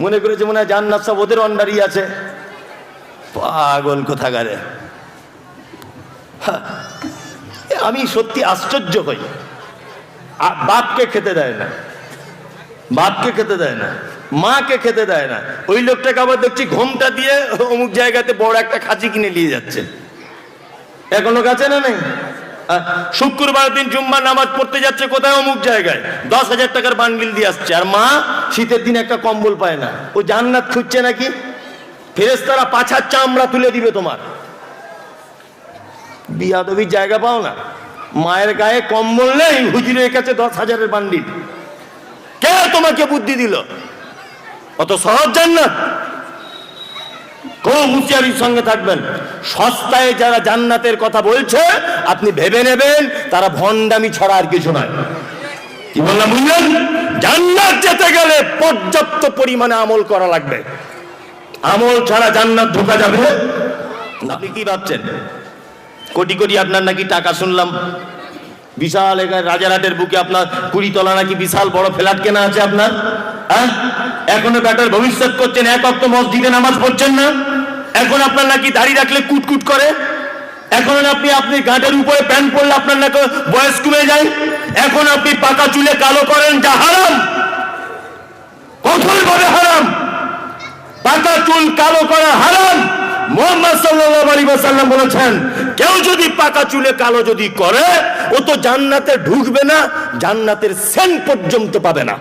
মনে করেছে মনে হয় জান্নাত সব ওদের অন্ডারই আছে। পাগল কোথাকারে। হ্যাঁ, আমি সত্যি আশ্চর্য হই। বাপকে খেতে দেয় না। বাপকে খেতে দেয় না। মাকে খেতে দেয় না। ওই লোকটাকে আবার দেখছি ঘোমটা দিয়ে অমুক জায়গাতে বড় একটা খাঁচি কিনে নিয়ে যাচ্ছে। এখনও কাছে না নেই? শুক্রবার দিন জুম্মা নামাজ পড়তে যাচ্ছে কোথায়? অমুক জায়গায়। দশ হাজার টাকার বান্ডিল দিয়ে আসছে। আর মা, শীতের দিন একটা কম্বল পায় না। ও জান্নাত খুঁজছে নাকি? ফেরেস্তারা পাছার চামড়া তুলে দিবে তোমার। বিয়াদবির জায়গা পাও না। মায়ের গায়ে কম্বল নেই, হুজুরের কাছে দশ হাজারের বান্ডিল। কে তোমাকে বুদ্ধি দিল? অত সহজ জান্নাত? খুব হুঁশিয়ারির সঙ্গে থাকবেন? সস্তায় যারা জান্নাতের কথা বলছে, আপনি ভেবে নেবেন, তারা ভণ্ডামি ছাড়া আর কিছু নয়। কি বললাম, বুঝলেন? জান্নাত যেতে গেলে পর্যাপ্ত পরিমাণে আমল করা লাগবে। আমল ছাড়া জান্নাত ঢোকা যাবে আপনি কি ভাবছেন? কোটি কোটি আপনার নাকি টাকা শুনলাম। বিশাল এখানে রাজারহাটের বুকে আপনার কুড়ি তলা নাকি বিশাল বড় ফ্ল্যাট কেনা আছে আপনার? হ্যাঁ? এখনও ব্যাটার ভবিষ্যৎ করছেন, এক অক্ত মসজিদে নামাজ পড়ছেন না? এখন আপনার নাকি দাড়ি রাখলে কুটকুট করে? এখন আপনি আপনি গাঁটের উপরে প্যান্ট পরলে আপনার নাকি বয়স কমে যায়? এখন আপনি পাকা চুলে কালো করেন, যা হারাম। কঠোর ভাবে হারাম। পাকা চুল কালো করা হারাম। মোহাম্মদ বলেছেন, কেউ যদি পাকা চুলে কালো যদি করে, ও তো জান্নাতে ঢুকবে না, জান্নাতের সেন পর্যন্ত পাবে না।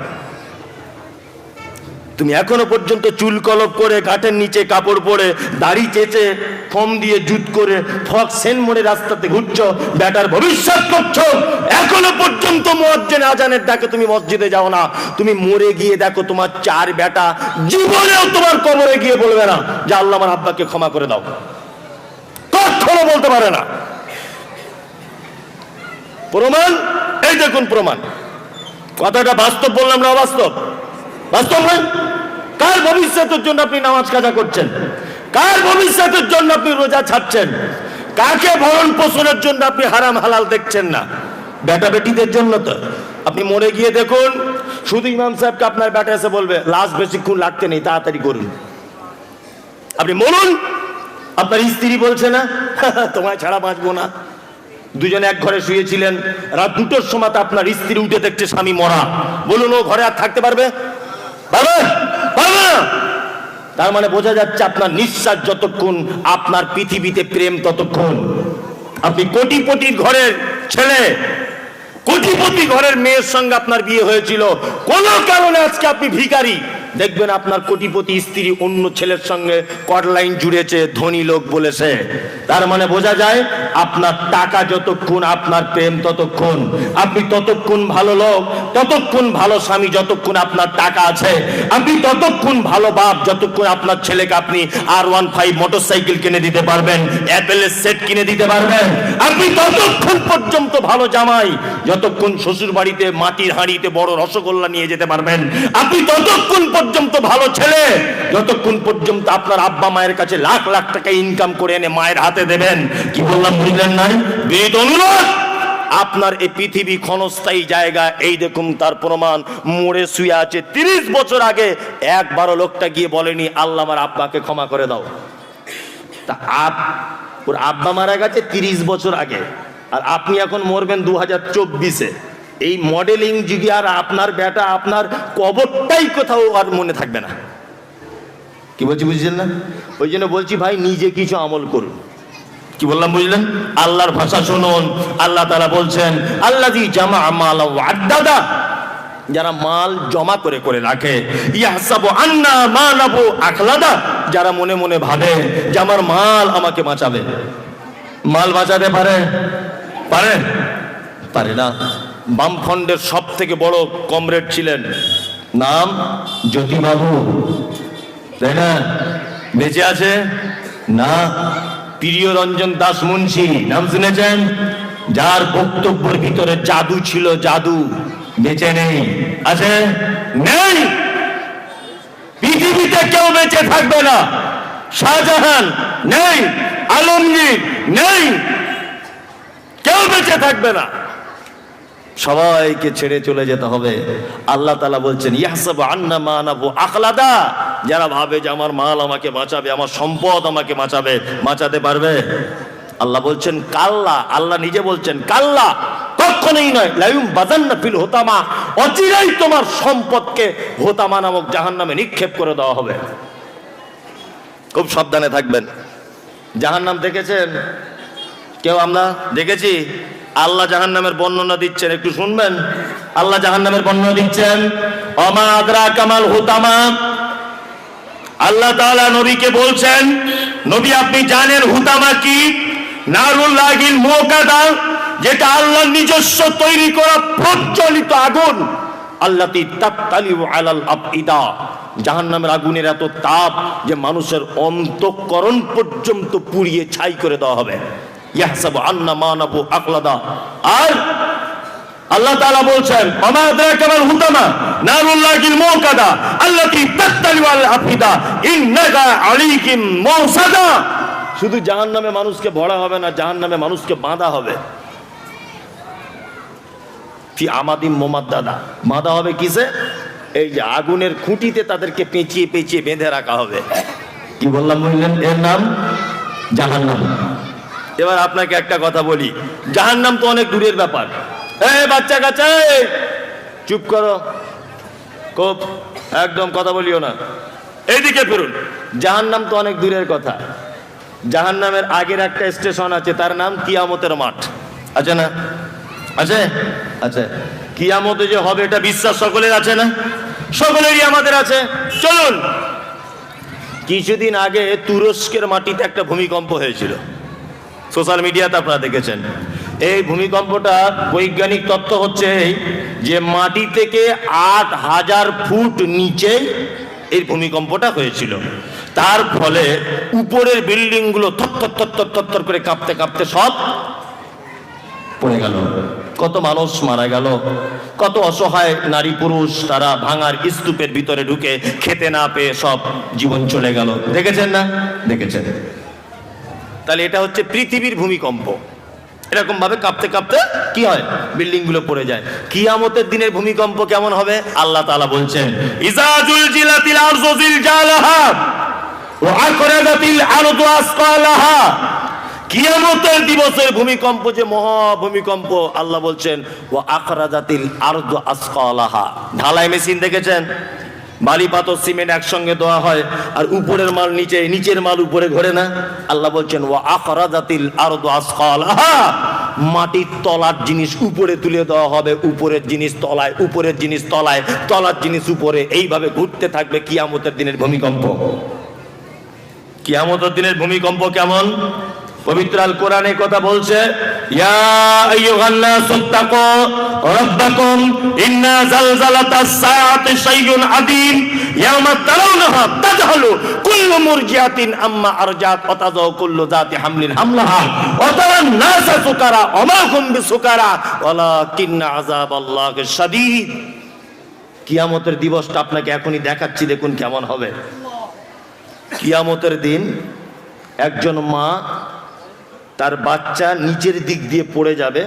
তুমি এখনও পর্যন্ত চুল কলপ করে ঘাটের নিচে কাপড় পরে দাড়ি চেচে, ফম দিয়ে জুত করে, ফক সেন মোড়ে রাস্তাতে ঘুরছো বেটার ভবিষ্যৎ করছ। এখনও পর্যন্ত মসজিদে আজানের ডাকে তুমি মসজিদে যাও না। তুমি মরে গিয়ে দেখো তোমার চার বেটা জীবনেও তোমার কবরে গিয়ে বলবে না, যে আল্লাহ আমার আব্বাকে ক্ষমা করে দাও। কখনো বলতে পারে না। প্রমাণ? এই দেখুন প্রমাণ। কথাটা বাস্তব বললাম না অবাস্তব? বাস্তব নয়? কার ভবিষ্যতের জন্য আপনি নামাজ কাজা করছেন? কার ভবিষ্যতের জন্য আপনি রোজা ছাড়ছেন? কাকে ভরণ পোষণের জন্য আপনি হারাম হালাল দেখছেন না? বেটা বেটিদের জন্য তো। আপনি মরে গিয়ে দেখুন, শুধু ইমাম সাহেবকে আপনার বেটা এসে বলবে, লাশ বেশিক্ষণ লাগতে নেই, তাড়াতাড়ি করুন। আপনি মরুন, আপনার স্ত্রী বলছে না, তোমায় ছাড়া বাঁচবো না। দুজনে এক ঘরে শুয়েছিলেন, রাত দুটোর সময় আপনার স্ত্রী উঠে দেখছে স্বামী মরা। বলুন, ও ঘরে আর থাকতে পারবে? না তার মানে বোঝা যাচ্ছে আপনার নিঃশ্বাস যতক্ষণ, আপনার পৃথিবীতে প্রেম ততক্ষণ। আপনি কোটিপতির ঘরের ছেলে, কোটিপতি ঘরের মেয়ের সঙ্গে আপনার বিয়ে হয়েছিল। কোন কারণে আজকে আপনি ভিখারি। দেখবেন আপনার কোটিপতি স্ত্রী অন্য ছেলের সঙ্গে কট লাইন জুড়েছে, ধনী লোক বলেছে। তার মানে বোঝা যায়, আপনার টাকা যতক্ষণ আপনার প্রেম ততক্ষণ। আপনি ততক্ষণ ভালো লোক, ততক্ষণ ভালো স্বামী যতক্ষণ আপনার টাকা আছে। আপনি ততক্ষণ ভালো বাপ যতক্ষণ আপনার ছেলেকে আপনি R one five motorcycle কিনে দিতে পারবেন অ্যাপেলের সেট কিনে দিতে পারবেন। আপনি ততক্ষণ পর্যন্ত ভালো জামাই, যতক্ষণ শ্বশুর বাড়িতে মাটির হাঁড়িতে বড় রসগোল্লা নিয়ে যেতে পারবেন। আপনি ততক্ষণ পর্যন্ত ভালো ছেলে, যতক্ষণ পর্যন্ত আপনার আব্বা মায়ের কাছে লাখ লাখ টাকা ইনকাম করে এনে মায়ের হাতে দেবেন, কি বললাম বুঝলেন নাই? বিনীত অনুরোধ, আপনার এই পৃথিবী ক্ষণস্থায়ী জায়গা, এই দেখুন তার প্রমাণ মোড়ে শুয়ে আছে তিরিশ বছর আগে, একবারও লোকটা গিয়ে বলেনি, আল্লাহ আমার আব্বাকে ক্ষমা করে দাও। তা আপ ওর আব্বা মারা গেছে তিরিশ বছর আগে, আর আপনি এখন মরবেন দু হাজার চব্বিশে। এই মডেলিং যুগে আর আপনার বেটা আপনার কবরটাই কোথাও আর মনে থাকবে না। কি বলছি বুঝছেন না? ওই জন্য বলছি ভাই, নিজে কিছু আমল করুন। কি বললাম বুঝলেন? আল্লাহর ভাষা শুনুন, আল্লাহ তারা বলছেন আল্লাহ জামা মাল আড্ডাদা যারা মাল জমা করে করে রাখে আন্না মালাবু আখলাদা। যারা মনে মনে ভাবে যে আমার মাল আমাকে বাঁচাবে। মাল বাঁচাতে পারে? পারে? পারে না। বামফ্রন্টের সব থেকে বড় কমরেড ছিলেন। নাম? জ্যোতিবাবু। তাই না? বেঁচে আছে? না। প্রিয় রঞ্জন দাস মুন্সি। নাম শুনেছেন? যার বক্তব্যের ভিতরে জাদু ছিল জাদু। বেঁচে নেই। আছে? নেই! পৃথিবীতে কেউ বেঁচে থাকবে না। শাহজাহান? নেই। আলমগীর? নেই। কেউ বেঁচে থাকবে না। সবাইকে ছেড়ে চলে যেতে হবে। আল্লাহ তালা বলছেন, ইয়াহসাবু আন্না মানাবু আখলাদা। যারা ভাবে যে আমার মাল আমাকে বাঁচাবে, আমার সম্পদ আমাকে বাঁচাবে, বাঁচাতে পারবে? আল্লাহ বলছেন, কাল্লা। আল্লাহ নিজে বলছেন, কাল্লা। কখনোই নয় লাইম বাজান্না ফিল হোতামা। অচিরাই তোমার সম্পদকে হোতামা নামক জাহান্নামে নিক্ষেপ করে দেওয়া হবে। খুব সাবধানে থাকবেন। জাহান্নাম দেখেছেন? কেউ আমরা দেখেছি? আল্লাহ জাহান্নামের বর্ণনা দিচ্ছেন, একটু শুনবেন? আল্লাহ জাহান্নামের বর্ণনা দিচ্ছেন, অমা আদরা কামাল হুতামা। আল্লাহ তাআলা নবীকে বলছেন, নবী, আপনি জানেন হুতামা কি? নারুল লাগিল মোকাদা, যেটা আল্লাহ নিজস্ব তৈরি করা প্রজ্বলিত আগুন। আল্লাহ আলাল আফইদা। জাহান্নামের আগুনের এত তাপ যে মানুষের অন্তঃকরণ পর্যন্ত পুড়িয়ে ছাই করে দেওয়া হবে। ইয়াহসাবু আন্না মানাবু আকলাদা। আর আল্লাহ তাআলা বলছেন, ওমা আদরাকা মাল হুতামা নারুল্লাহিল মুকাদা, আল্লাতী তাত্তালিউ আল আফিদা, ইন্নাকা আলাইহিম মুসাদা। শুধু জাহান্নামে মানুষকে ভরা হবে না, জাহান্নামে মানুষকে বাঁধা হবে। ফি আমাদিম মোমাদ্দাদা। বাঁধা হবে কিসে? এই যে আগুনের খুঁটিতে তাদেরকে পেঁচিয়ে পেঁচিয়ে বেঁধে রাখা হবে। কি বললাম বললেন? এর নাম জাহান্নাম। এবার আপনাকে একটা কথা বলি। জাহান্নাম তো অনেক দূরের ব্যাপার। বাচ্চা কাচ্চা চুপ করো। খুব একদম কথা বলিও না। এইদিকে ফিরুন। জাহান্নাম তো অনেক দূরের কথা। জাহান্নামের আগের একটা স্টেশন আছে, তার নাম কিয়ামতের মাঠ। আছে না? আছে? আছে। কিয়ামতে যে হবে, এটা বিশ্বাস সকলের আছে না? সকলেরই আমাদের আছে। চলুন। কিছুদিন আগে তুরস্কের মাটিতে একটা ভূমিকম্প হয়েছিল। সোশ্যাল মিডিয়াতে আপনারা দেখেছেন। এই ভূমিকম্পটা বৈজ্ঞানিক তত্ত্ব হচ্ছে এই যে মাটি থেকে আট হাজার ফুট নিচে এই ভূমিকম্পটা হয়েছিল। তার ফলে উপরের থর থর করে কাঁপতে কাঁপতে সব পড়ে গেল। কত মানুষ মারা গেল। কত অসহায় নারী পুরুষ তারা ভাঙার স্তূপের ভিতরে ঢুকে খেতে না পেয়ে সব জীবন চলে গেল। দেখেছেন না? দেখেছেন। তাহলে এটা হচ্ছে পৃথিবীর ভূমিকম্প। এরকম ভাবে কাঁপতে কাঁপতে কি হয়? বিল্ডিংগুলো পড়ে যায়। কিয়ামতের দিনের ভূমিকম্প কেমন হবে? আল্লাহ তাআলা বলছেন ইজাজুল জিলাতিল আরজু জিলজালাহা ওয়া আকরাদাতিল আরদু আসকালাহা কিয়ামতের দিবসের ভূমিকম্প যে মহা ভূমিকম্প, আল্লাহ বলছেন, ওয়া আকরাদাতিল আরদু আসকালাহা ঢালাই মেশিন দেখেছেন? বালি পাথর, সিমেন্ট একসঙ্গে দেওয়া হয়, আর উপরের মাল নিচে, নিচের মাল উপরে ঘোরে না। আল্লাহ বলছেন, ওয়া আখরাজাতিল আরদু আসকালাহা মাটির তলার জিনিস উপরে তুলে দেওয়া হবে, উপরের জিনিস তলায়, উপরের জিনিস তলায়, তলার জিনিস উপরে। এইভাবে ঘুরতে থাকবে কিয়ামতের দিনের ভূমিকম্প। কিয়ামতের দিনের ভূমিকম্প কেমন? পবিত্র আল কোরআনে কথা বলছে আম্মা সুকারা কিয়ামতের দিবসটা আপনাকে এখনই দেখাচ্ছি, দেখুন কেমন হবে। কিয়ামতের দিন একজন মা তার বাচ্চা নিচের দিক দিয়ে পড়ে যাবে,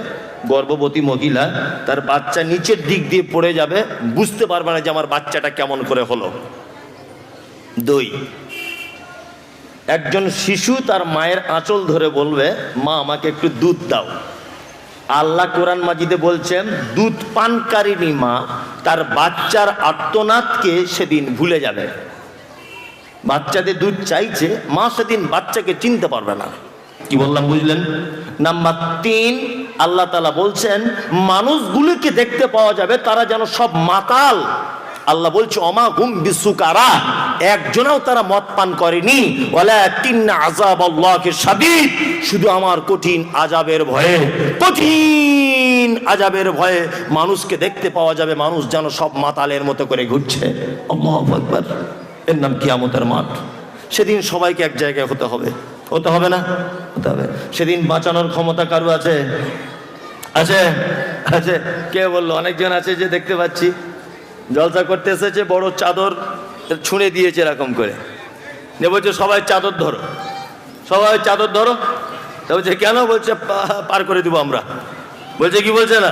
গর্ভবতী মহিলা, তার বাচ্চা নিচের দিক দিয়ে পড়ে যাবে, বুঝতে পারবে না যে আমার বাচ্চাটা কেমন করে হলো। দুই, একজন শিশু তার মায়ের আঁচল ধরে বলবে, মা, আমাকে একটু দুধ দাও। আল্লাহ কোরআন মাজিদে বলছেন, দুধ পানকারিনী মা, তার বাচ্চার আত্মনাথকে সেদিন ভুলে যাবে। বাচ্চাদের দুধ চাইছে, মা সেদিন বাচ্চাকে চিনতে পারবে না। কি বললাম, বুঝলেন? নাম্বার তিন, আল্লাহ তালা বলছেন, মানুষগুলোকে দেখতে পাওয়া যাবে তারা যেন সব মাতাল। আল্লাহ বলছে অমা হুম বিসুকারা। একজনেও তারা মদ পান করেনি। শুধু আমার কঠিন আজাবের ভয়ে, কঠিন আজাবের ভয়ে মানুষকে দেখতে পাওয়া যাবে, মানুষ যেন সব মাতালের মতো করে ঘুরছে। এর নাম কিয়ামতের মাঠ। সেদিন সবাইকে এক জায়গায় হতে হবে। হতে হবে না, হতে হবে। সেদিন বাঁচানোর ক্ষমতা কারু আছে? আছে আছে। কে বলল? অনেকজন আছে যে দেখতে পাচ্ছি। জলসা করতে এসেছে, বড় চাদর ছুঁড়ে দিয়েছে এরকম করে। নিয়ে বলছে, সবাই চাদর ধরো। সবাই চাদর ধরো। তা বলছে, কেন? বলছে, "পা- পার করে দিব আমরা। বলছে, কি বলছে না?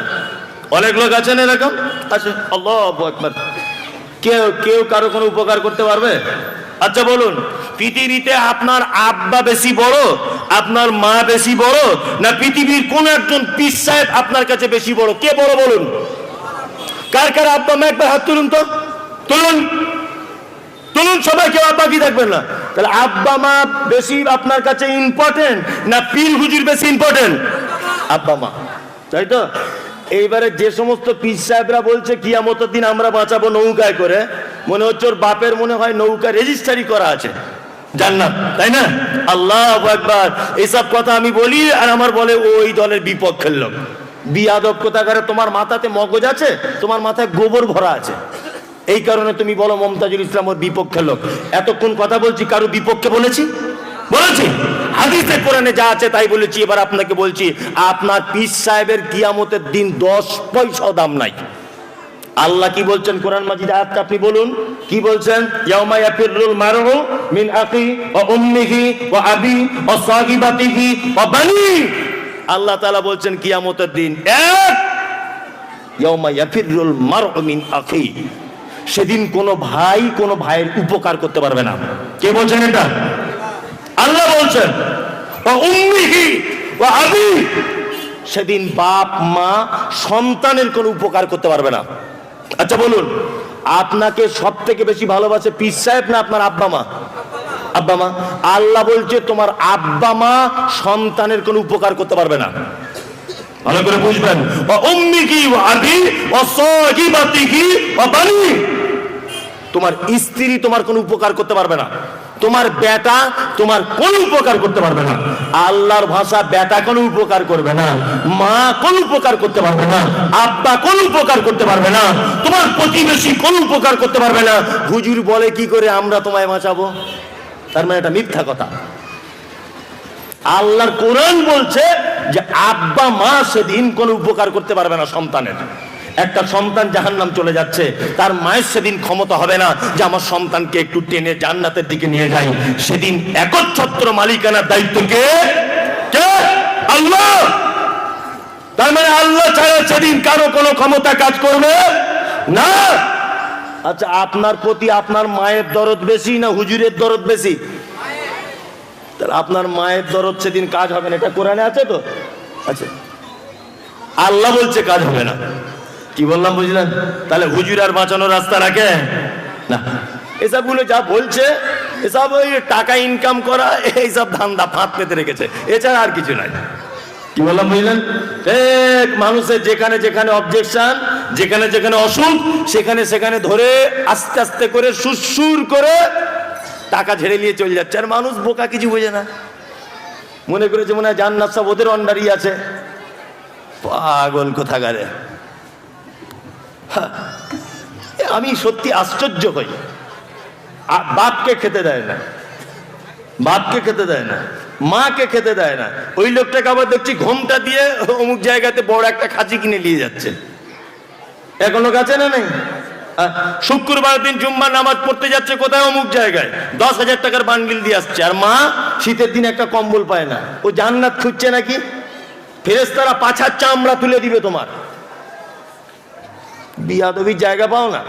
অনেক লোক আছেন এরকম? আছে। আল্লাহ একবার কেউ কেউ কারও কোনো উপকার করতে পারবে? আচ্ছা বলুন, পৃথিবীতে আপনার আব্বা বেশি বড়, আপনার মা বেশি বড়, না পৃথিবীর কোন একজন পীর সাহেব আপনার কাছে বেশি বড়? কে বড় বলুন? কার কার আব্বা মা একবার হাত তুলুন তো। তুলুন। তুলুন সবাই, কেউ আব্বা কি থাকবেন না? তাহলে আব্বা, মা বেশি আপনার কাছে ইম্পর্টেন্ট না পীর হুজুর বেশি ইম্পর্টেন্ট আব্বা, মা। তাই তো? এইবারে যে সমস্ত পীর সাহেবরা বলছে, কিয়ামতের দিন আমরা বাঁচাবো নৌকায় করে, মনে হচ্ছে ওর বাপের মনে হয় নৌকা রেজিস্ট্রারি করা আছে। জান্নাত, তাই না? আল্লাহ একবার এসব কথা আমি বলি আর আমার বলে ওই দলের বিপক্ষের লোক। বিয়াদব কোথাকারে, তোমার মাথাতে মগজ আছে? তোমার মাথায় গোবর ভরা আছে? এই কারণে তুমি বলো, মমতাজুল ইসলাম ওর বিপক্ষের লোক। এতক্ষণ কথা বলছি, কারও বিপক্ষে বলেছি? বলেছি, হাদিসে কোরআনে যা আছে তাই বলেছি, এবার আপনাকে বলছি, আপনার পীর সাহেবের কিয়ামতের দিন দশ পয়সাও দাম নাই। আল্লাহ কি বলছেন কোরআন মাজিদ আয়াতটা আপনি বলুন? কি বলছেন? ইয়াউমা ইয়াফিরুল মারহু মিন আখি ওয়া উম্মিহি ওয়া আবি ওয়া সাহিবাতিহি ওয়া বানি। আল্লাহ তাআলা বলছেন, কিয়ামতের দিন এক, ইয়াউমা ইয়াফিরুল মারহু মিন আখি। সেদিন কোনো ভাই কোনো ভাইয়ের উপকার করতে পারবে না। কে বলছেন এটা? আল্লাহ বলছেন আবি। সেদিন বাপ, মা সন্তানের কোনো উপকার করতে পারবে না। আচ্ছা বলুন, আপনাকে সব থেকে বেশি ভালোবাসে পীর সাহেব না আপনার আব্বা মা? আব্বা মা, আল্লাহ বলছে তোমার আব্বা মা সন্তানের কোনো উপকার করতে পারবে না। ভালো করে বুঝবেন তোমার স্ত্রী তোমার কোনো উপকার করতে পারবে না। তোমার বেটা তোমার কোনো উপকার করতে পারবে না। আল্লাহর ভাষা বেটা কোনো উপকার করবে না। মা কোন উপকার করতে পারবে না। আব্বা কোন উপকার করতে পারবে না। তোমার প্রতিবেশী কোন উপকার করতে পারবে না। হুজুর বলে কি করে আমরা তোমায় বাঁচাবো? তার মানে এটা মিথ্যা কথা। আল্লাহর কোরআন বলছে যে আব্বা মা সেদিন কোনো উপকার করতে পারবে না সন্তানের। একটা সন্তান জাহান্নাম চলে যাচ্ছে, তার মায়ের সেদিন ক্ষমতা হবে না যে আমার সন্তানকে একটু টেনে জান্নাতের দিকে নিয়ে যাই। সেদিন একচ্ছত্র মালিকানার দায়িত্ব কে? আল্লাহ! তার মানে আল্লাহ ছাড়া সেদিন কারও কোনো ক্ষমতা কাজ করবে না। আচ্ছা আপনার প্রতি আপনার মায়ের দরদ বেশি না হুজুরের দরদ বেশি? আপনার মায়ের দরদ সেদিন কাজ হবে না, এটা কোরআনে আছে তো? আছে আল্লাহ বলছে কাজ হবে না। কি বললাম বুঝলেন? তাহলে হুজুর আর বাঁচানোর রাস্তা রাখে? না। এসবগুলো যা বলছে, এসব ওই টাকা ইনকাম করা, এইসব ধান্দা ফাঁদ পেতে রেখেছে। এছাড়া আর কিছু নাই কি বললাম বুঝলেন? এক মানুষের যেখানে যেখানে অবজেকশন যেখানে যেখানে অসুখ, সেখানে সেখানে ধরে আস্তে আস্তে করে, সুরসুর করে টাকা ঝেড়ে নিয়ে চলে যাচ্ছে। আর মানুষ বোকা কিছু বোঝে না। মনে করেছে মনে হয় জান্নাত সব ওদের অন্ডারই আছে। পাগল কোথাকারে। আমি সত্যি আশ্চর্য হই। বাপকে খেতে দেয় না। বাপকে খেতে দেয় না। মাকে খেতে দেয় না। ওই লোকটাকে আবার দেখছি ঘোমটা দিয়ে অমুক জায়গাতে বড় একটা খাঁচি কিনে নিয়ে যাচ্ছে। এখন লোক আছে না নেই? শুক্রবার দিন জুম্মা নামাজ পড়তে যাচ্ছে কোথায়? অমুক জায়গায়। দশ হাজার টাকার বান্ডিল দিয়ে আসছে। আর মা শীতের দিন একটা কম্বল পায় না। ও জান্নাত খুঁজছে নাকি? ফেরেস্তারা পাছার চামড়া তুলে দিবে তোমার। বিয়াদবির জায়গা পাও না।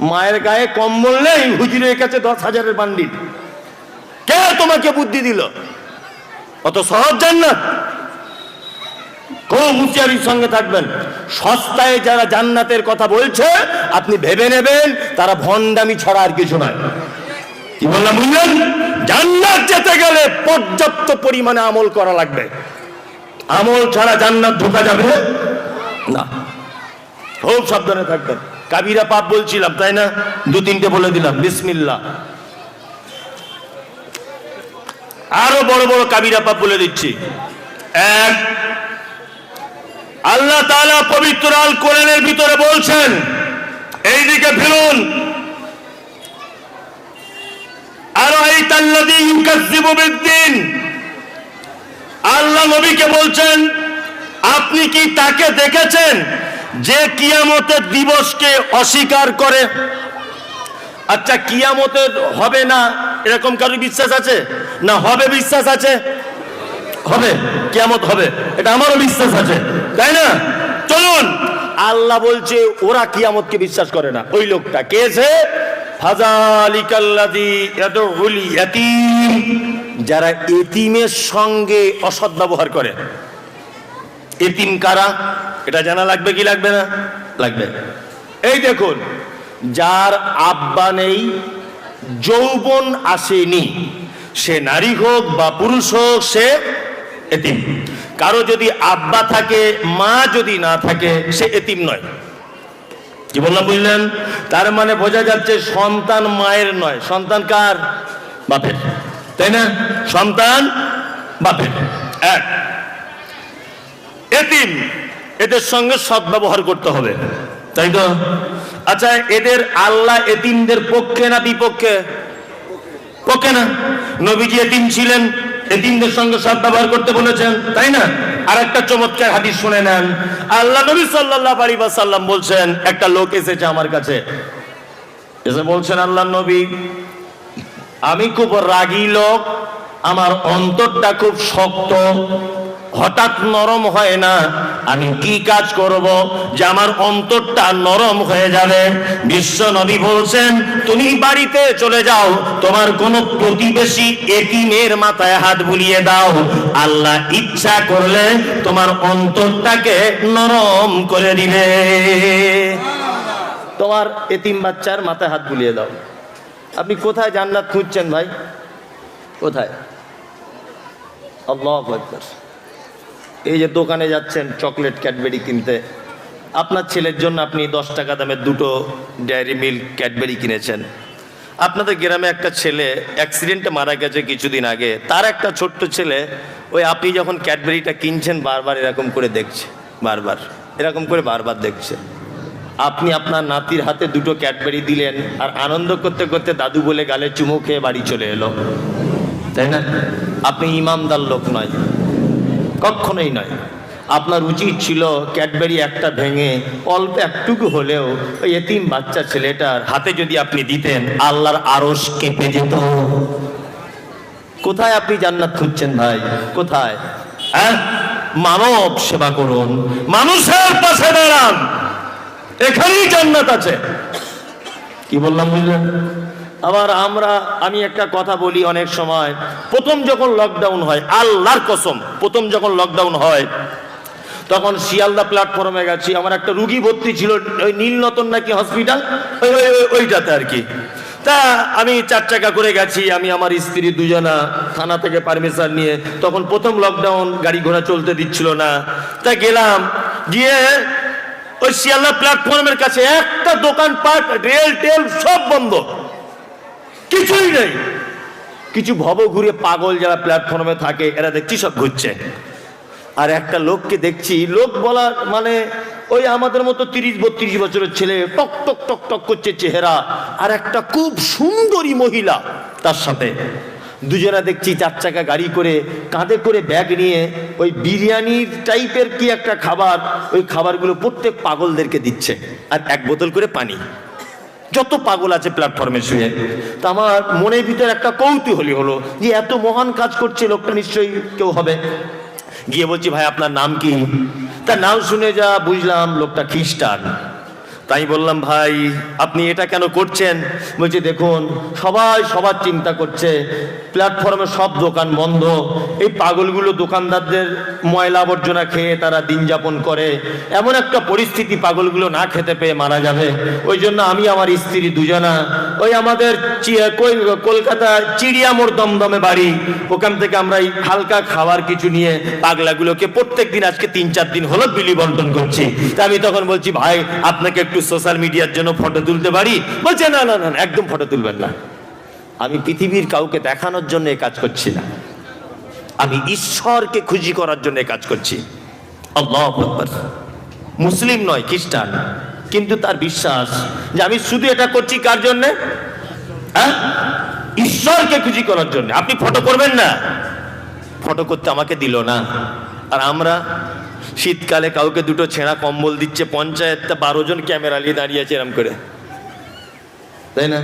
মায়ের গায়ে কম্বল নেই, হুজুরের কাছে দশ হাজারের বান্ডিল। কে তোমাকে বুদ্ধি দিল? অত সহজ জান্নাত? খুব হুঁশিয়ারির সঙ্গে থাকবেন। সস্তায় যারা জান্নাতের কথা বলছে, আপনি ভেবে নেবেন, তারা ভণ্ডামি ছাড়া আর কিছু নয়। কি বললাম, বুঝলেন? জান্নাত যেতে গেলে পর্যাপ্ত পরিমাণে আমল করা লাগবে। আমল ছাড়া জান্নাত ঢোকা যাবে না। খুব সাবধানে থাকবেন। কাবিরা পাপ বলছিলাম, তাই না? দু তিনটে বলে দিলাম বিসমিল্লা আরও বড় বড় কাবিরা পাপ বলে দিচ্ছি। এক, আল্লাহ তাআলা পবিত্র আল কোরআনের ভিতরে বলছেন, এইদিকে ফিরুন আর এই তাল্লাদি আল্লাহ নবীকে বলছেন, আপনি কি তাকে দেখেছেন? যে কিয়ামতের দিবসকে অস্বীকার করে। আচ্ছা কিয়ামতের হবে না এরকম কারও বিশ্বাস আছে? না, হবে বিশ্বাস আছে? হবে, কিয়ামত হবে, এটা আমারও বিশ্বাস আছে, তাই না? চলুন, আল্লাহ বলছে, ওরা কিয়ামতকে বিশ্বাস করে না। ওই লোকটা কে সে? যারা এতিমের সঙ্গে অসৎ ব্যবহার করে। এতিম কারা? এটা জানা লাগবে কি লাগবে না? লাগবে। এই দেখুন, যার আব্বা নেই, যৌবন আসেনি, সে নারী হোক বা পুরুষ হোক, সে এতিম। কারও যদি আব্বা থাকে, মা যদি না থাকে, সে এতিম নয়। কি বললাম, বুঝলেন? তার মানে বোঝা যাচ্ছে সন্তান মায়ের নয়। সন্তান কার? বাপের। তাই না? সন্তান বাপের। এক। এতিম এদের সঙ্গে সদ্ব্যবহার করতে হবে, তাই তো? আচ্ছা এদের আল্লাহ এতিমদের পক্ষে না বিপক্ষে? পক্ষে না। নবীজি এতিম ছিলেন, এতিমদের সঙ্গে সদ্ব্যবহার করতে বলেছেন, তাই না? আর একটা চমৎকার হাদিস শুনে নেন। আল্লাহ নবী সাল্লাল্লাহু আলাইহি ওয়াসাল্লাম বলছেন, একটা লোক এসেছে আমার কাছে। এসে বলছেন, আল্লাহ নবী, আমি খুব রাগী লোক, আমার অন্তরটা খুব শক্ত হঠাৎ নরম হয় না। আমি কি কাজ করব? যে আমার অন্তরটা নরম হয়ে যাবে। বিশ্ব নবী বলছেন, তুমি বাড়িতে চলে যাও। তোমার কোন প্রতিবেশী এতিমের মাথায় হাত বুলিয়ে দাও। আল্লাহ ইচ্ছা করলে তোমার অন্তরটাকে নরম করে দিবে। তোমার এতিম বাচ্চার মাথায় হাত বুলিয়ে দাও। আপনি কোথায় জান্নাত খুঁজছেন ভাই? কোথায়? আল্লাহ আকবার। এই যে দোকানে যাচ্ছেন চকলেট, ক্যাডবেরি কিনতে, আপনার ছেলের জন্য আপনি দশ টাকা দামের দুটো ডেয়ারি মিল্ক ক্যাডবেরি কিনেছেন। আপনাদের গ্রামে একটা ছেলে অ্যাক্সিডেন্টে মারা গেছে কিছুদিন আগে। তার একটা ছোট্ট ছেলে, ওই আপনি যখন ক্যাডবেরিটা কিনছেন, বারবার এরকম করে দেখছে, বারবার, এরকম করে বারবার দেখছে। আপনি আপনার নাতির হাতে দুটো ক্যাডবেরি দিলেন, আর আনন্দ করতে করতে দাদু বলে গালে চুমু খেয়ে বাড়ি চলে এলো। তাই না? আপনি ইমামদার লোক নয়। কখনোই নয়। আপনার উচিত ছিল ক্যাডবেরি একটা ভেঙে অল্প একটুকু হলেও ওই এতিম বাচ্চা ছেলেটার হাতে যদি আপনি দিতেন, আল্লাহর আরস কেঁপে যেত। কোথায় আপনি জান্নাত খুঁজছেন ভাই? কোথায়? হ্যাঁ? মানব সেবা করুন। মানুষের পাশে দাঁড়ান। এখানেই জান্নাত আছে। কি বললাম বুঝলেন? আবার আমরা, আমি একটা কথা বলি অনেক সময়। প্রথম যখন লকডাউন হয়, আল্লাহর কসম, প্রথম যখন লকডাউন হয়, তখন শিয়ালদা প্ল্যাটফর্মে গেছি। আমার একটা রুগী ভর্তি ছিল, ওই নীলনতন নাকি হসপিটাল ওই ওই, ওই- ওইটাতে আর কি। তা আমি চার চাকা করে গেছি, আমি আমার স্ত্রী দুজনা থানা থেকে পারমিশন নিয়ে, তখন প্রথম লকডাউন গাড়ি ঘোড়া চলতে দিচ্ছিল না। তা গেলাম, গিয়ে ওই শিয়ালদা প্ল্যাটফর্মের কাছে একটা দোকান পাট, রেল টেল সব বন্ধ। কিছুই নেই। কিছু ভব ঘুরে পাগল যারা প্ল্যাটফর্মে থাকে, এরা দেখছি সব ঘুরছে। আর একটা লোককে দেখছি, লোক বলার মানে ওই আমাদের মতো তিরিশ, বত্রিশ বছরের ছেলে টক টক টক টক করছে চেহারা। আর একটা খুব সুন্দরী মহিলা তার সাথে। দুজনা দেখছি চার চাকা গাড়ি করে কাঁধে করে ব্যাগ নিয়ে ওই বিরিয়ানির টাইপের কি একটা খাবার, ওই খাবারগুলো প্রত্যেক পাগলদেরকে দিচ্ছে। আর এক বোতল করে পানি। যত পাগল আছে প্ল্যাটফর্মে শুয়ে। তা আমার মনের ভিতরে একটা কৌতূহলী হলো যে এত মহান কাজ করছে লোকটা নিশ্চয়ই কেউ হবে। গিয়ে বলছি, ভাই, আপনার নাম কি? তার নাম শুনে যা বুঝলাম, লোকটা খ্রিস্টান। তাই বললাম, ভাই, আপনি এটা কেন করছেন? বলছি, দেখুন, সবাই সবার চিন্তা করছে, প্ল্যাটফর্মে সব দোকান বন্ধ, এই পাগলগুলো দোকানদারদের ময়লা আবর্জনা খেয়ে তারা দিন যাপন করে, এমন একটা পরিস্থিতি পাগলগুলো না খেতে পেয়ে মারা যাবে। ওই জন্য আমি, আমার স্ত্রী দুজনা, ওই আমাদের কলকাতা চিড়িয়ামোড় দমদমে বাড়ি, ওখান থেকে আমরা এই হালকা খাবার কিছু নিয়ে পাগলাগুলোকে প্রত্যেক দিন আজকে তিন, চার দিন হলো বিলি বন্টন করছি। তা আমি তখন বলছি, ভাই, আপনাকে একটু সোশ্যাল মিডিয়ার জন্য ফটো তুলতে পারি? বলছে, না না না একদম ফটো তুলবেন না। আমি পৃথিবীর কাউকে দেখানোর জন্য কাজ করছি না। আমি ঈশ্বরকে খুশি করার জন্য কাজ করছি। মুসলিম নয়, খ্রিস্টান। কিন্তু তার বিশ্বাস যে আমি শুধু এটা করছি কার জন্য? হ্যাঁ? ঈশ্বরকে খুশি করার জন্য। আপনি ফটো করবেন না। ফটো করতে আমাকে দিল না। আর আমরা শীতকালে কাউকে দুটো ছেঁড়া কম্বল দিচ্ছে, পঞ্চায়েতটা বারো জন ক্যামেরা নিয়ে দাঁড়িয়ে আছে এরম করে। তাই না?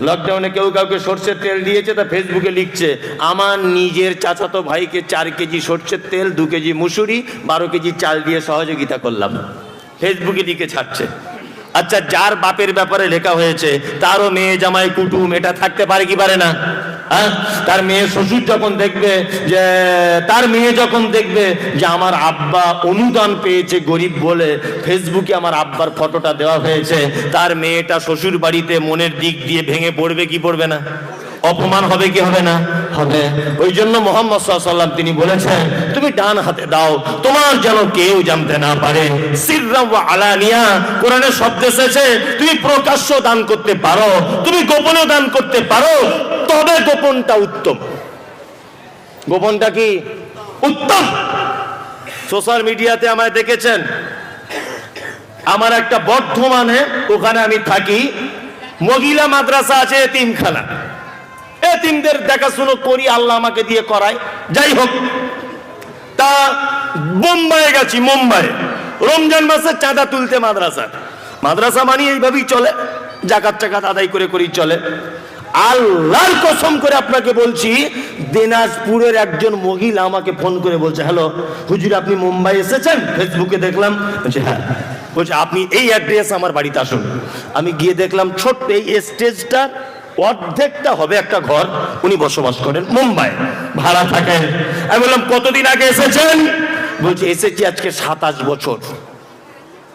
লকডাউনে কেউ কাউকে সর্ষের তেল দিয়েছে, তা ফেসবুকে লিখছে, আমার নিজের চাচাতো ভাইকে চার কেজি সর্ষের তেল, দু কেজি মুসুরি, বারো কেজি চাল দিয়ে সহযোগিতা করলাম। ফেসবুকে লিখে ছাড়ছে। আচ্ছা যার বাপের ব্যাপারে লেখা হয়েছে, তারও মেয়ে জামাই কুটুম, এটা থাকতে পারে কি পারে না? হ্যাঁ? তার মেয়ে শ্বশুর যখন দেখবে যে, তার মেয়ে যখন দেখবে যে, আমার আব্বা অনুদান পেয়েছে গরিব বলে, ফেসবুকে আমার আব্বার ফটোটা দেওয়া হয়েছে, তার মেয়েটা শ্বশুর বাড়িতে মনের দিক দিয়ে ভেঙে পড়বে কি পড়বে না? অপমান হবে কি হবে না? হবে। ওই জন্য মোহাম্মদ সাল্লাম তিনি বলেছেন, তুমি ডান হাতে দাও, তোমার যেন কেউ জানতে না পারে। সিররাম ওয়া আলানিয়া, কোরআনে শব্দ এসেছে, তুমি প্রকাশ্য দান করতে পারো, তুমি গোপনে দান করতে পারো, তবে গোপনটা উত্তম। গোপনটা কি? উত্তম। সোশ্যাল মিডিয়াতে আমায় দেখেছেন, আমার একটা বর্ধমানে ওখানে আমি থাকি, মহিলা মাদ্রাসা আছে এতিমখানা এতিমদের দেখাশুনো করি, আল্লাহ আমাকে দিয়ে করায়। যাই হোক, তা মুম্বাইয়ে গেছি, মুম্বাই। রমজান মাসে চাঁদা তুলতে মাদ্রাসা। মাদ্রাসা মানে এইভাবেই চলে, জাকাত টাকাত আদায় করে করেই চলে। আল্লাহর কসম করে আপনাকে বলছি, দিনাজপুরের একজন মহিলা আমাকে ফোন করে বলছে, হ্যালো, হুজুর, আপনি মুম্বাই এসেছেন? ফেসবুকে দেখলাম, বলছে হ্যাঁ। বলছে, আপনি এই অ্যাড্রেস আমার বাড়িতে আসুন। আমি গিয়ে দেখলাম, ছোট্ট এই স্টেজটার অর্ধেকটা হবে একটা ঘর উনি বসবাস করেন মুম্বাই ভাড়া থাকেন আমি বললাম, কতদিন আগে এসেছেন? বলছে, এসেছি আজকে সাতাশ বছর।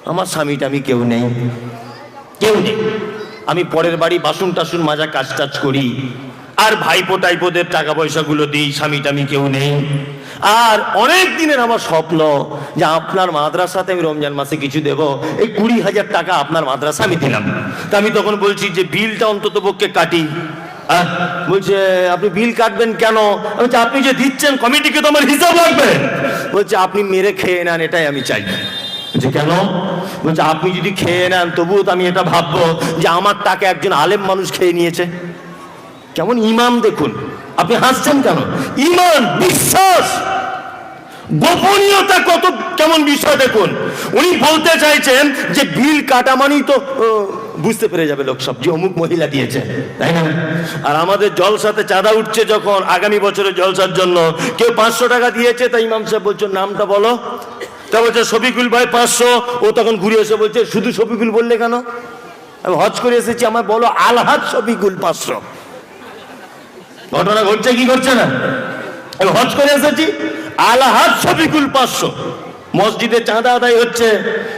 আমার স্বামীটা আমি কেউ নেই। কেউ নেই। আমি পরের বাড়ি বাসন টাসুন মাজা কাজ টাজ করি। আর ভাইপো টাইপোদের টাকা পয়সাগুলো দিই স্বামী টামি কেউ নেই। আর অনেক দিনের আমার স্বপ্ন যে আপনার মাদ্রাসাতে আমি রমজান মাসে কিছু দেব। এই কুড়ি হাজার টাকা আপনার মাদ্রাসা আমি দিলাম। তা আমি তখন বলছি যে বিলটা অন্তত পক্ষে কাটি। বলছে আপনি বিল কাটবেন কেন? বলছি, আপনি যে দিচ্ছেন কমিটিকে তো আমার হিসাব লাগবে। বলছে আপনি মেরে খেয়ে নেন এটাই আমি চাই। যে কেন? বলছে আপনি যদি খেয়ে নেন তবুও তো আমি এটা ভাববো যে আমার টাকা একজন আলেম মানুষ খেয়ে নিয়েছে। কেমন ইমাম দেখুন। আপনি হাসছেন কেন? ইমান, বিশ্বাস। গোপনীয়তা কত, কেমন বিষয় দেখুন। উনি বলতে চাইছেন যে বিল কাটা মানেই তো বুঝতে পেরে যাবে লোক সব, যে অমুক মহিলা দিয়েছে, তাই না? আর আমাদের জলসাতে চাঁদা উঠছে যখন আগামী বছরের জলসার জন্য। কেউ পাঁচশো টাকা দিয়েছে তাই ইমাম সাহেব বলছো নামটা বলো। তা বলছে, শফিকুল ভাই পাঁচশো। ও তখন ঘুরে এসে বলছে, শুধু শফিকুল বললে কেন? আমি হজ করে এসেছি আমার বলো আলহাদ শফিকুল পাঁচশো। ঘটনা ঘটছে, কি ঘটছে না? হজ করে এসেছি আলাহাদ শফিকুল পাঁচশো। মসজিদে চাঁদা আদায় হচ্ছে,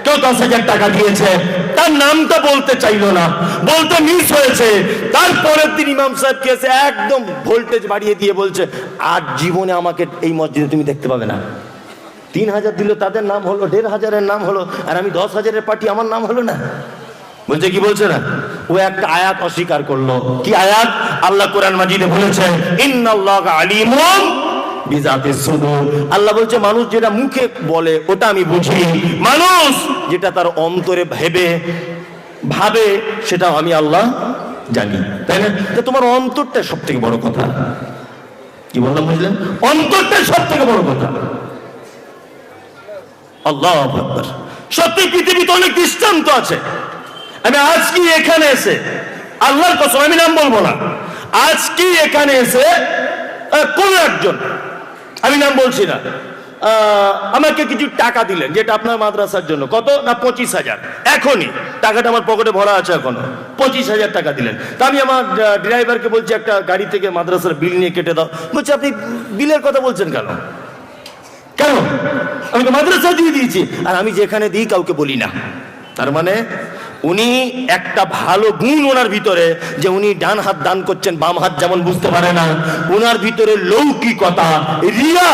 কেউ দশ হাজার টাকা দিয়েছে, তার নামটা বলতে চাইলো না, বলতে মিস হয়েছে। তারপরের দিন ইমাম সাহেব এসে একদম ভোল্টেজ বাড়িয়ে দিয়ে বলছে, আর জীবনে আমাকে এই মসজিদে তুমি দেখতে পাবে না। তিন হাজার দিল, তাদের নাম হলো, দেড় হাজারের নাম হলো, আর আমি দশ হাজারের পার্টি, আমার নাম হলো না। বলছে, কি বলছে না ও একটা আয়াত অস্বীকার করল। কি আয়াত? আল্লাহ কোরআন মাজিদে সুদূর। আল্লাহ বলছে, মানুষ যেটা মুখে বলে, ওটা আমি বুঝি। মানুষ যেটা তার অন্তরে ভেবে, ভাবে সেটা আমি আল্লাহ জানি। তাই না? তোমার অন্তরটা সব থেকে বড় কথা। কি বললাম, বুঝলেন? অন্তরটা সব থেকে বড় কথা। আল্লাহ সত্যি পৃথিবীতে অনেক দৃষ্টান্ত আছে। আমি আজকে এখানে এসে, আল্লাহর কসম, আমি নাম বলব না। আজকে এখানে এসে কোন একজন, আমি নাম বলছি না আমাকে কিছু টাকা দিলেন, যেটা আপনার মাদ্রাসার জন্য। কত না পঁচিশ হাজার? এখনই। টাকাটা আমার পকেটে ভরা আছে এখনও। পঁচিশ হাজার টাকা দিলেন। তা আমি আমার ড্রাইভারকে বলছি, একটা গাড়ি থেকে মাদ্রাসার বিল নিয়ে কেটে দাও। বলছি, আপনি বিলের কথা বলছেন কেন? কেন? আমি তো মাদ্রাসা দিয়ে দিয়েছি। আর আমি যেখানে দিই, কাউকে বলি না। তার মানে উনি একটা ভালো গুণ ওনার ভিতরে যে উনি ডান হাত দান করছেন, বাম হাত যেমন বুঝতে পারে না ওনার ভিতরে লৌকিকতা, রিয়া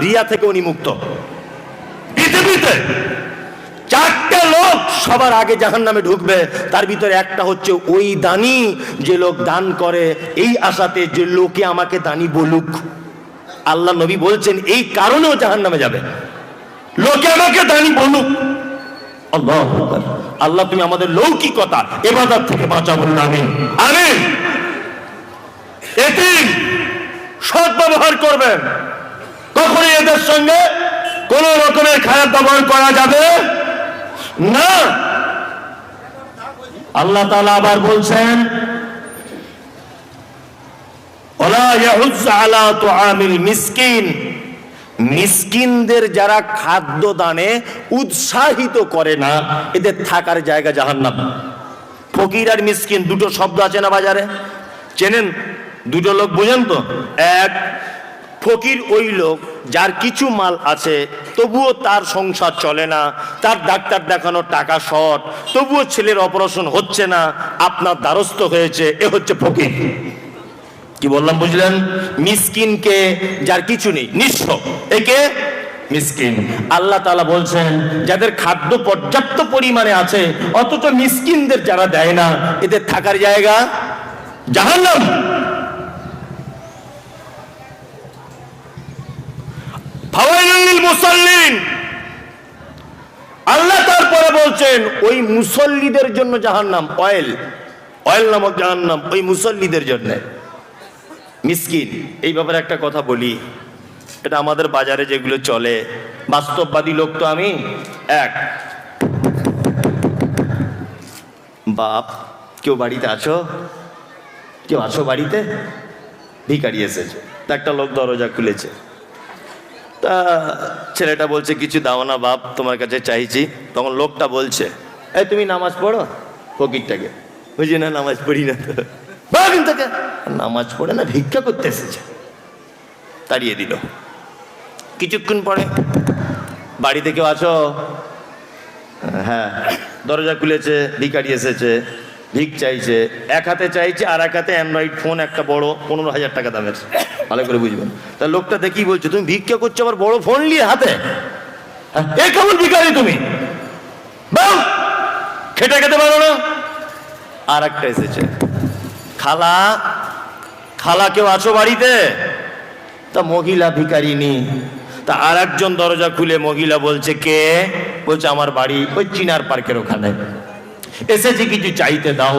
রিয়া থেকে উনি মুক্ত। পৃথিবীতে চারটে লোক সবার আগে জাহান নামে ঢুকবে, তার ভিতরে একটা হচ্ছে ওই দানি যে লোক দান করে, এই আশাতে যে লোকে আমাকে দানি বলুক। আল্লাহ নবী বলছেন, এই কারণেও জাহান নামে যাবে। লোকে আমাকে দানি বলুক। আল্লাহ আল্লাহ, তুমি আমাদের লৌকিকতা এবাদার থেকে বাঁচা বলুন আমি আমিন। এতিম সৎ ব্যবহার করবেন। কখনই এদের সঙ্গে কোন রকমের খারাপ ব্যবহার করা যাবে না। আল্লাহ তালা আবার বলছেন, ওলা ইয়াহুজ্জু আলা তুআমিল মিসকিন। মিসকিনদের যারা খাদ্য দানে উৎসাহিত করে না, এদের থাকার জায়গা জাহান্নাম। ফকির আর মিসকিন দুটো শব্দ আছে না বাজারে? চেনেন? দুটো লোক বুঝেন তো? এক, ফকির ওই লোক যার কিছু মাল আছে, তবুও তার সংসার চলে না, তার ডাক্তার দেখানোর টাকা শর্ট, তবুও ছেলের অপারেশন হচ্ছে না, আপনার দ্বারস্থ হয়েছে, এ হচ্ছে ফকির। কি বললাম বুঝলেন? মিসকিনকে যার কিছু নেই, নিঃস্ব। একে? মিসকিন। আল্লাহ তাআলা বলছেন, যাদের খাদ্য পর্যাপ্ত পরিমাণে আছে, অথচ মিসকিনদের যারা দেয় না, এদের থাকার জায়গা জাহান্নাম। মুসাল্লিন। আল্লাহ তারপরে বলছেন, ওই মুসল্লিদের জন্য জাহান্নাম, অয়েল। অয়েল নামক জাহান্নাম, ওই মুসল্লিদের জন্য। মিসকিন, এই ব্যাপারে একটা কথা বলি। এটা আমাদের বাজারে যেগুলো চলে, বাস্তববাদী লোক তো আমি, এক। বাপ, কেউ বাড়িতে আছো? কেউ আছো বাড়িতে? ভিকারি এসেছে। তা একটা লোক দরজা খুলেছে। তা ছেলেটা বলছে, কিছু দাও না বাপ, তোমার কাছে চাইছি। তখন লোকটা বলছে, এই তুমি নামাজ পড়ো ফকিরটাকে। বুঝি না, নামাজ পড়ি না তো। নামাজ পড়ে না ভিক্ষা করতে এসেছে। তাড়িয়ে দিল। কিছুক্ষণ পরে বাড়িতে কেউ আছো হ্যাঁ দরজা খুলেছে ভিকারি এসেছে ভিক চাইছে। এক হাতে চাইছে আর এক হাতে অ্যান্ড্রয়েড ফোন একটা বড় পনেরো হাজার টাকা দামের। ভালো করে বুঝবেন। তা লোকটা দেখি বলছে তুমি ভিক্ষা করছ আবার বড় ফোন নিয়ে হাতে? হ্যাঁ, এ কেমন ভিকারি তুমি? খেটে খেতে পারো না। আর একটা এসেছে। খালা খালা কেউ আছো বাড়িতে? তা মহিলা ভিকারিনী তা আর একজন দরজা খুলে মহিলা বলছে কে? বলছে আমার বাড়ি ওই চিনার পার্কের ওখানে। এসেছে কিছু চাইতে দাও।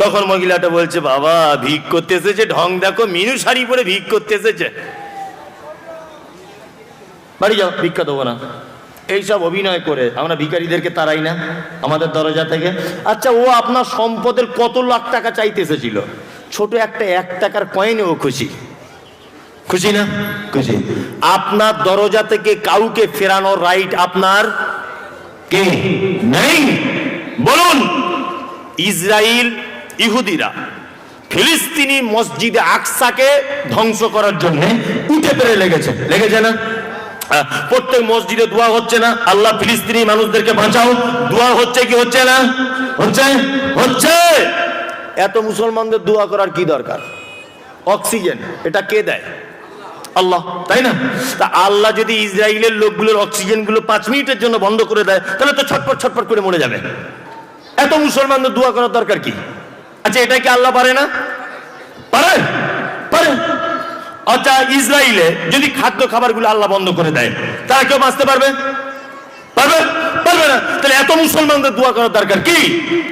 তখন মহিলাটা বলছে বাবা ভিক করতে এসেছে। ঢং দেখো মিনু শাড়ি পরে ভিক করতে এসেছে। বাড়ি যাও ভিক্ষা দেবো না। এইসব অভিনয় করে আমরা ভিখারিদেরকে তারাই না আমাদের দরজা থেকে। আচ্ছা ও আপনার সম্পদের কত লাখ টাকা চাইতে এসেছিল? ছোট একটা এক টাকার কয়েনে ও খুশি। খুশি না? খুশি। আপনার দরজা থেকে কাউকে ফেরানোর রাইট আপনার কে? নেই। বলুন ইসরায়েল ইহুদিরা ফিলিস্তিনি মসজিদে আকসাকে ধ্বংস করার জন্য উঠে পেরে লেগেছে। লেগেছে না? প্রত্যেক মসজিদে দোয়া হচ্ছে না? আল্লাহ ফিলিস্তিনি মানুষদেরকে বাঁচাও। দোয়া হচ্ছে কি? হচ্ছে না? হচ্ছে? হচ্ছে! এত মুসলমানদের দোয়া করার কি দরকার? অক্সিজেন, এটা কে দেয়? আল্লাহ, তাই না? তা আল্লাহ যদি ইসরায়েলের লোকগুলোর অক্সিজেনগুলো পাঁচ মিনিটের জন্য বন্ধ করে দেয়, তাহলে তো ছটপট ছটপট করে মরে যাবে। এত মুসলমানদের দোয়া করার দরকার কি? আচ্ছা এটা কি আল্লাহ পারে না? পারে পারে। আচ্ছা ইসরায়েলে যদি খাদ্য খাবারগুলো আল্লাহ বন্ধ করে দেয়, তারা কেউ বাঁচতে পারবে? পারবে? পারবে না? তাহলে এত মুসলমানদের দোয়া করার দরকার কি?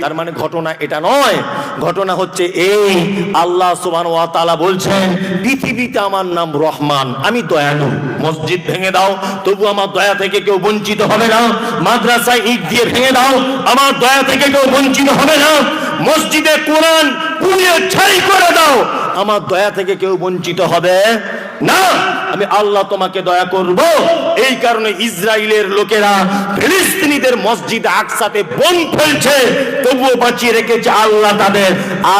তার মানে ঘটনা এটা নয়। ঘটনা হচ্ছে এই, আল্লাহ সুবহান ওয়া তাআলা বলছেন, পৃথিবীতে আমার নাম রহমান, আমি দয়ালু। মসজিদ ভেঙে দাও, তবু আমার দয়া থেকে কেউ বঞ্চিত হবে না। মাদ্রাসায় ইট দিয়ে ভেঙে দাও, আমার দয়া থেকে কেউ বঞ্চিত হবে না। মসজিদে কোরআন পুড়িয়ে ছাই করে দাও, আমার দয়া থেকে কেউ বঞ্চিত হবে না, আমি আল্লাহ তোমাকে দয়া করব। এই কারণে ইসরায়েলের লোকেরা ফিলিস্তিনিদের মসজিদ আকসাতে বোম ফেলছে, তবুও বাঁচিয়ে রেখেছে আল্লাহ তাদের।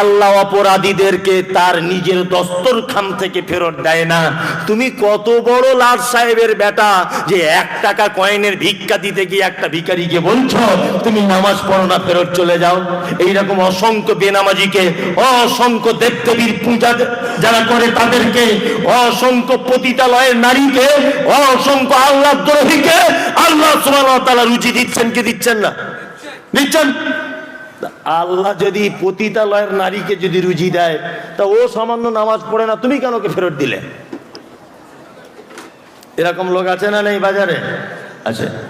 আল্লাহ অপরাধীদেরকে তার নিজের দস্তরখান থেকে ফেরত দেয় না। তুমি কত বড় লাট সাহেবের বেটা যে এক টাকা কয়েনের ভিক্ষা দিতে গিয়ে একটা ভিখারিকে বলছো, তুমি নামাজ পড়ো না, ফেরত চলে যাও। এইরকম অসংখ্য বেনামাজিকে, অসংখ্য দেবদেবীর পূজা যারা করে তাদেরকে, অসংখ্য পতিতালয়ের নারীকে, অসংখ্য আল্লাহ দ্রোহীকে আল্লাহ সুবহানাহু রুচি দিচ্ছেন কি দিচ্ছেন না? দিচ্ছেন? আল্লাহ যদি পতিতালয়ের নারীকে যদি রুজি দেয়, তা ও সামান্য নামাজ পড়ে না, তুমি কেন ওকে ফেরত দিলে? এরকম লোক আছে না নেই বাজারে? আছে।